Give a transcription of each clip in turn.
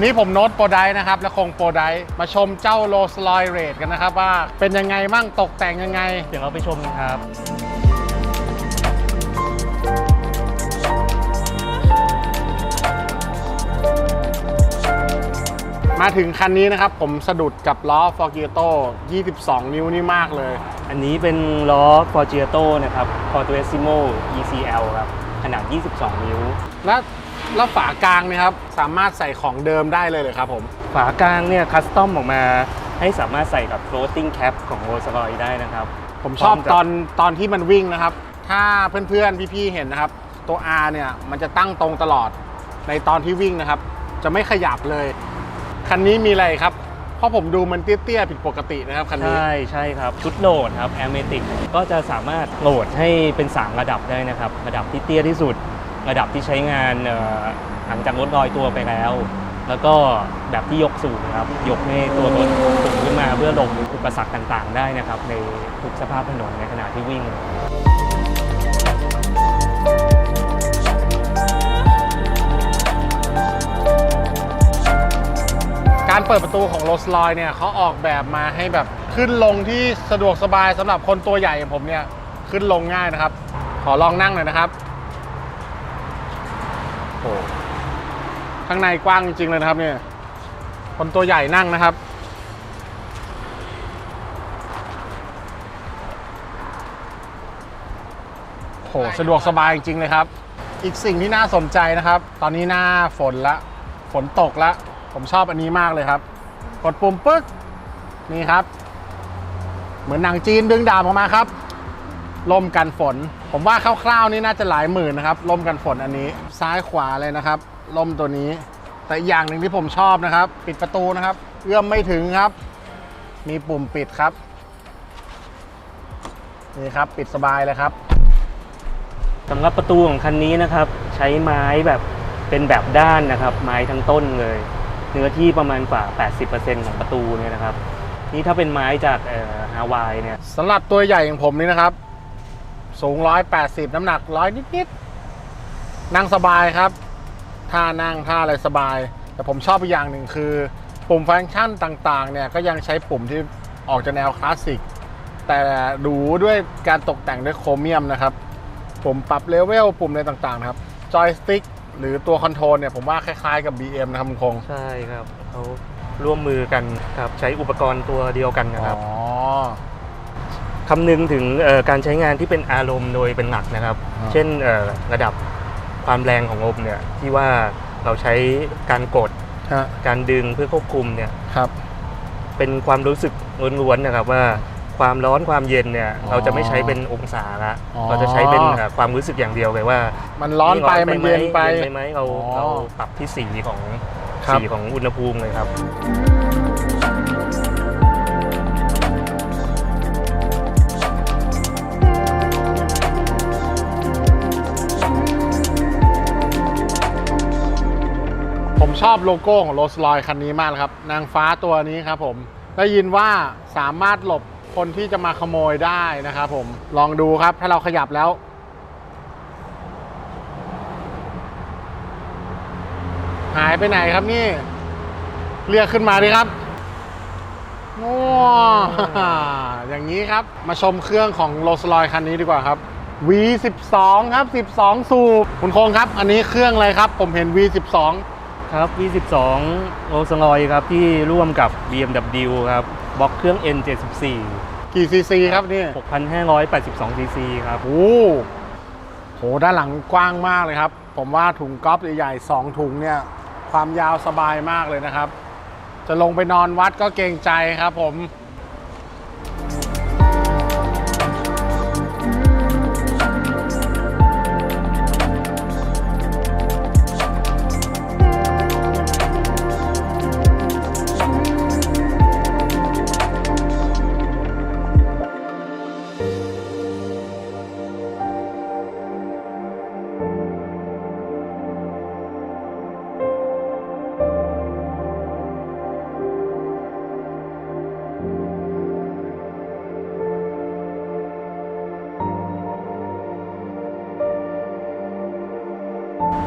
วันนี้ผมโน้ตโปรไดนะครับ และคงโปรไดมาชมเจ้าโรสลอยเรดกันนะครับ ว่าเป็นยังไงมั่งตกแต่งยังไง เดี๋ยวเราไปชมกันครับมาถึงคันนี้นะครับผมสะดุดกับล้อ f o r g i a t o 22 นิ้วนี่มากเลย อันนี้เป็นล้อ f o r g i a t o นะครับ Fortuissimo ECL ครับข นาด 22 นิ้ว และแล้วฝากลางเนะครับ สามารถใส่ของเดิมได้เลยเลยครับผม ฝากลางเนี่ยคัสตอมออกมาให้สามารถใส่กับ floating cap ของ Rolls Royce ได้นะครับ ผมชอบพร้อมกับตอนตอนที่มันวิ่งนะครับ ถ้าเพื่อนๆ พี่ๆ เห็นนะครับ ตัว R เนี่ย มันจะตั้งตรงตลอดในตอนที่วิ่งนะครับ จะไม่ขยับเลย คันนี้มีอะไรครับ เพราะผมดูมันเตี้ยๆผิดปกตินะครับคันนี้ ใช่ใช่ครับ ชุดโหลดครับ a i r m a t i c ก็จะสามารถโหลดให้เป็น 3 ระดับได้นะครับ ระดับที่เตี้ยที่สุด ระดับที่ใช้งานหลังจากรถลอยตัวไปแล้ว แล้วก็แบบที่ยกสูงครับ ยกให้ตัวรถสูงขึ้นมาเพื่อหลบอุปสรรคต่างๆ ได้นะครับ ในทุกสภาพถนนในขณะที่วิ่ง การเปิดประตูของโรสลอยเนี่ยเขาออกแบบมาให้แบบขึ้นลงที่สะดวกสบายสำหรับคนตัวใหญ่อย่างผมเนี่ยขึ้นลงง่ายนะครับ ขอลองนั่งหน่อยนะครับโอ้ข้างในกว้างจริงๆเลยนะครับเนี่ยคนตัวใหญ่นั่งนะครับ โหสะดวกสบายจริงๆเลยครับ อีกสิ่งที่น่าสนใจนะครับ ตอนนี้หน้าฝนละ ฝนตกละ ผมชอบอันนี้มากเลยครับ กดปุ่มปึ๊กนี่ครับ เหมือนหนังจีนดึงดาบออกมาครับล่มกันฝน ผมว่าคร่าวๆนี่น่าจะหลายหมื่นนะครับล่มกันฝนอันนี้ ซ้ายขวาเลยนะครับล่มตัวนี้ แต่อีกอย่างหนึ่งที่ผมชอบนะครับ ปิดประตูนะครับ เอื้อมไม่ถึงครับ มีปุ่มปิดครับนี่ครับปิดสบายเลยครับสำหรับประตูของคันนี้นะครับ ใช้ไม้แบบเป็นแบบด้านนะครับ ไม้ทั้งต้นเลย เนื้อที่ประมาณกว่า 80%ของประตูเนี่ยนะครับ นี่ถ้าเป็นไม้จากฮาวายเนี่ยสำหรับตัวใหญ่อย่างผมนี่นะครับ สูง 180 น้ำหนักร้อยนิดๆ นั่งสบายครับท่านั่งท่าอะไรสบาย แต่ผมชอบอีกอย่างหนึ่งคือ ปุ่มฟังก์ชันต่างๆเนี่ยก็ยังใช้ปุ่มที่ออกจากแนวคลาสสิกแต่ดูด้วยการตกแต่งด้วยโครเมียมนะครับปุ่มปรับเลเวลปุ่มอะไรต่างๆ ครับจอยสติ๊ก หรือตัวคอนโทรลเนี่ยผมว่าคล้ายๆกับ BM นะครับคุณคงใช่ครับเขาร่วมมือกันครับใช้อุปกรณ์ตัวเดียวกันนะครับอ๋อคำนึงถึงเอ่อการใช้งานที่เป็นอารมณ์โดยเป็นหลักนะครับอ่าเช่นเอ่อระดับความแรงของลมเนี่ยที่ว่าเราใช้การกดฮะการดึงเพื่อควบคุมเนี่ยครับเป็นความรู้สึกล้วนๆนะครับว่า ความร้อนความเย็นเนี่ยอ๋อเราจะไม่ใช้เป็นองศาละอ๋อ เราจะใช้เป็นเอ่อความรู้สึกอย่างเดียวเลยว่ามันร้อนไปมันเย็นไป เย็นไปไหมเราอ๋อเราปรับที่สีของครับ สีของอุณหภูมิเลยครับ ผมชอบโลโก้ของโรสลอยคันนี้มากเลยครับ นางฟ้าตัวนี้ครับผม ได้ยินว่าสามารถหลบ คนที่จะมาขโมยได้นะครับผมลองดูครับถ้าเราขยับแล้ว หายไปไหนครับนี่ เรียกขึ้นมาดิครับง้ออย่างนี้ครับมาชมเครื่องของโรสลอยคันนี้ดีกว่าครับ V12 ครับ 12 สูบคุณคงครับ อันนี้เครื่องอะไรครับ ผมเห็น V12 ครับ V12 โรลส์รอยครับ ที่ร่วมกับ BMW ครับบล็อกเครื่อง N74 กี่ซีซีครับนี่6,582 cc ครับโอ้โห ด้านหลังกว้างมากเลยครับ ผมว่าถุงก๊อฟใหญ่ๆสองถุงเนี่ย ความยาวสบายมากเลยนะครับ จะลงไปนอนวัดก็เกรงใจครับผม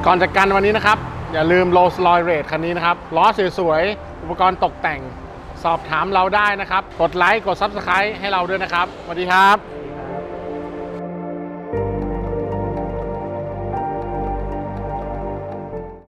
ก่อนจากกันวันนี้นะครับ อย่าลืม Rolls Royce Red คันนี้นะครับ ล้อสวยๆ อุปกรณ์ตกแต่ง สอบถามเราได้นะครับ กดไลค์ กด Subscribe ให้เราด้วยนะครับ สวัสดีครับ